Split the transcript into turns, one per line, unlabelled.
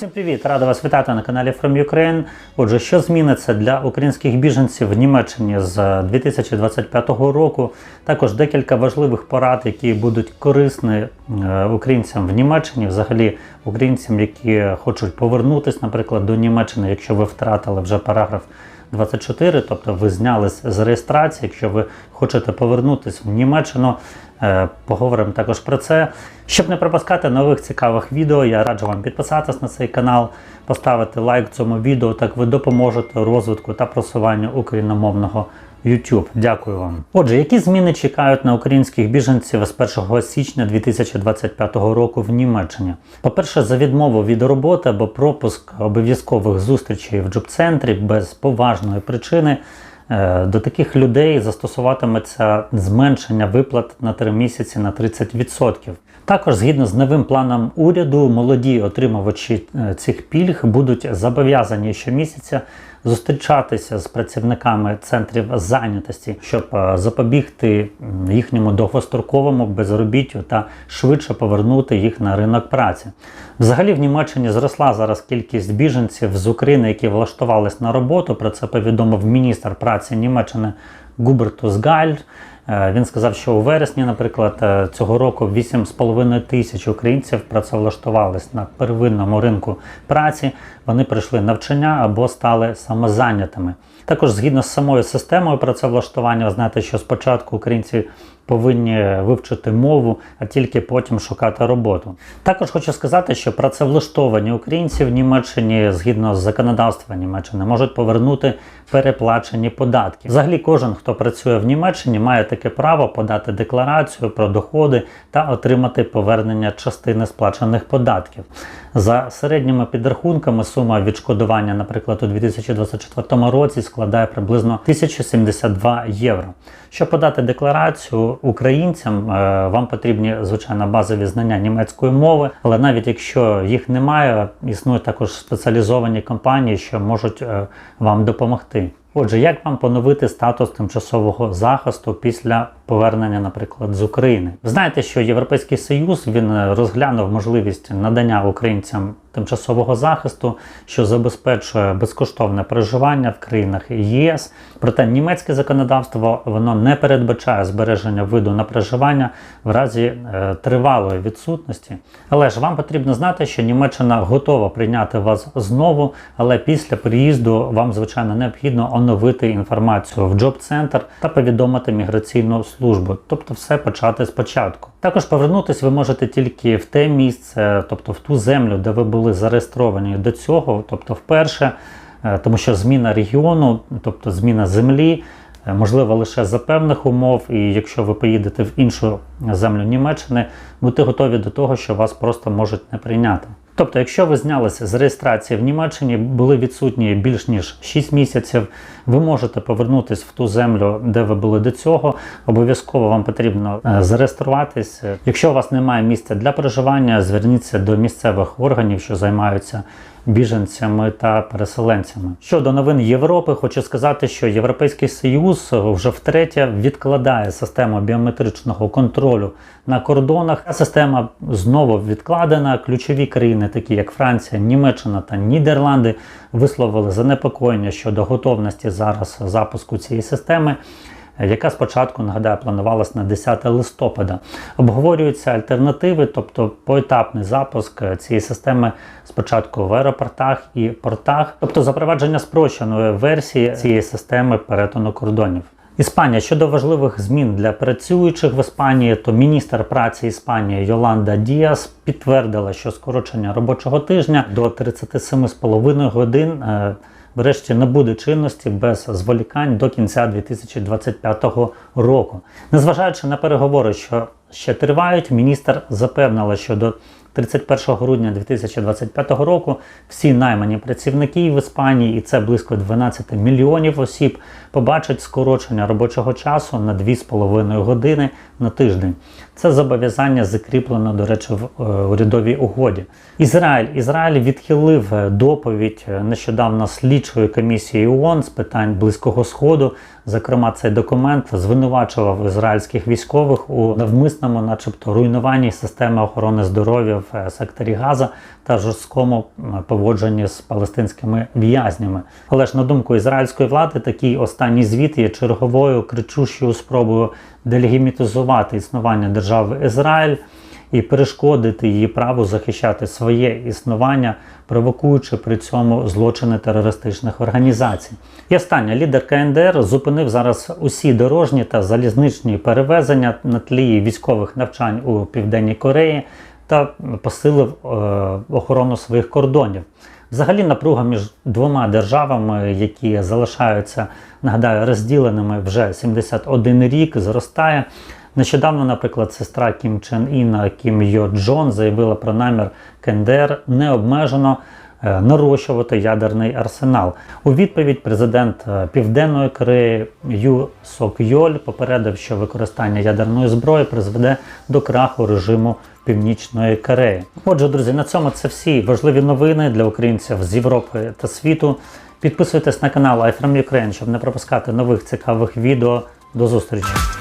Всім привіт! Рада вас вітати на каналі From Ukraine. Отже, що зміниться для українських біженців в Німеччині з 2025 року? Також декілька важливих порад, які будуть корисні е, українцям в Німеччині, взагалі українцям, які хочуть повернутися, наприклад, до Німеччини, якщо ви втратили вже параграф 24, тобто ви знялись з реєстрації, якщо ви хочете повернутися в Німеччину. Е, Поговоримо також про це. Щоб не пропускати нових цікавих відео, я раджу вам підписатись на цей канал, поставити лайк цьому відео, так ви допоможете розвитку та просуванню україномовного YouTube. Дякую вам. Отже, які зміни чекають на українських біженців з 1 січня 2025 року в Німеччині? По-перше, за відмову від роботи або пропуск обов'язкових зустрічей в джоб-центрі без поважної причини. Е, До таких людей застосуватиметься зменшення виплат на 3 місяці на 30%. Також, згідно з новим планом уряду, молоді отримувачі е, цих пільг будуть зобов'язані щомісяця зустрічатися з працівниками центрів зайнятості, щоб е, запобігти їхньому довгостроковому безробіттю та швидше повернути їх на ринок праці. Взагалі в Німеччині зросла зараз кількість біженців з України, які влаштувались на роботу. Про це повідомив міністр праці Німеччини Губертус Гайль. Е, Він сказав, що у вересні, наприклад, е, цього року 8,5 тисяч українців працевлаштувались на первинному ринку праці. Вони пройшли навчання або стали самозайнятими. Також згідно з самою системою працевлаштування, ви знаєте, що спочатку українці повинні вивчити мову, а тільки потім шукати роботу. Також хочу сказати, що працевлаштовані українці в Німеччині, згідно з законодавством Німеччини, можуть повернути переплачені податки. Взагалі, кожен, хто працює в Німеччині, має таке право подати декларацію про доходи та отримати повернення частини сплачених податків. За середніми підрахунками, сума відшкодування, наприклад, у 2024 році складає приблизно 1072 євро. Щоб подати декларацію українцям, е, вам потрібні звичайно базові знання німецької мови, але навіть якщо їх немає, існують також спеціалізовані компанії, що можуть е, вам допомогти. Отже, як вам поновити статус тимчасового захисту після повернення, наприклад, з України? Ви знаєте, що Європейський Союз він е, розглянув можливість надання українцям тимчасового захисту, що забезпечує безкоштовне проживання в країнах ЄС. Проте німецьке законодавство воно не передбачає збереження виду на проживання в разі е, тривалої відсутності. Але ж вам потрібно знати, що Німеччина готова прийняти вас знову, але після приїзду вам, звичайно, необхідно оновити інформацію в джоб-центр та повідомити міграційну службу, тобто все почати спочатку. Також повернутися ви можете тільки в те місце, тобто в ту землю, де ви були зареєстровані до цього, тобто вперше, е, тому що зміна регіону, тобто зміна землі. е, Можливо, лише за певних умов, і якщо ви поїдете в іншу землю Німеччини, будьте готові до того, що вас просто можуть не прийняти. Тобто, якщо ви знялися з реєстрації в Німеччині, були відсутні більш ніж 6 місяців, ви можете повернутися в ту землю, де ви були до цього. Обов'язково вам потрібно е, зареєструватись. Якщо у вас немає місця для проживання, зверніться до місцевих органів, що займаються біженцями та переселенцями. Щодо новин Європи, хочу сказати, що Європейський Союз вже втретє відкладає систему біометричного контролю на кордонах. Ця система знову відкладена. Ключові країни, такі як Франція, Німеччина та Нідерланди, висловили занепокоєння щодо готовності зараз запуску цієї системи яка спочатку нагадаю планувалась на 10 листопада. Обговорюються альтернативи, тобто поетапний запуск цієї системи спочатку в аеропортах і портах, тобто запровадження спрощеної версії цієї системи перетину кордонів. Іспанія щодо важливих змін для працюючих в Іспанії, то міністр праці Іспанії Йоланда Діас підтвердила, що скорочення робочого тижня до 37,5 годин. е, Врешті не буде чинності без зволікань до кінця 2025 року. Незважаючи на переговори, що ще тривають, міністр запевнила, що до 31 грудня 2025 року всі наймані працівники в Іспанії, і це близько 12 мільйонів осіб, побачать скорочення робочого часу на 2,5 години на тиждень. Це зобов'язання закріплено, до речі, в е, урядовій угоді. Ізраїль Ізраїль відхилив е, доповідь е, нещодавно слідчої комісії ООН з питань Близького Сходу. Зокрема, цей документ звинувачував ізраїльських військових у навмисному, начебто, руйнуванні системи охорони здоров'я в секторі Газа та жорсткому поводженні з палестинськими в'язнями. Але ж на думку ізраїльської влади, такий останній звіт є черговою кричущою спробою делегімітизувати існування держави Ізраїль і перешкодити її праву захищати своє існування, провокуючи при цьому злочини терористичних організацій. І останнє лідер КНДР зупинив зараз усі дорожні та залізничні перевезення на тлі військових навчань у Південній Кореї та посилив е, охорону своїх кордонів. Взагалі напруга між двома державами, які залишаються, нагадаю, розділеними вже 71 рік, зростає. Нещодавно, наприклад, сестра Кім Чен Іна Кім Йо Джон заявила про намір КНДР необмежено нарощувати ядерний арсенал. У відповідь президент е, Південної Кореї Ю Сок Йоль попередив, що використання ядерної зброї призведе до краху режиму Північної Кореї. Отже, друзі, на цьому це всі важливі новини для українців з Європи та світу. Підписуйтесь на канал iFrom Ukraine, щоб не пропускати нових цікавих відео. До зустрічі!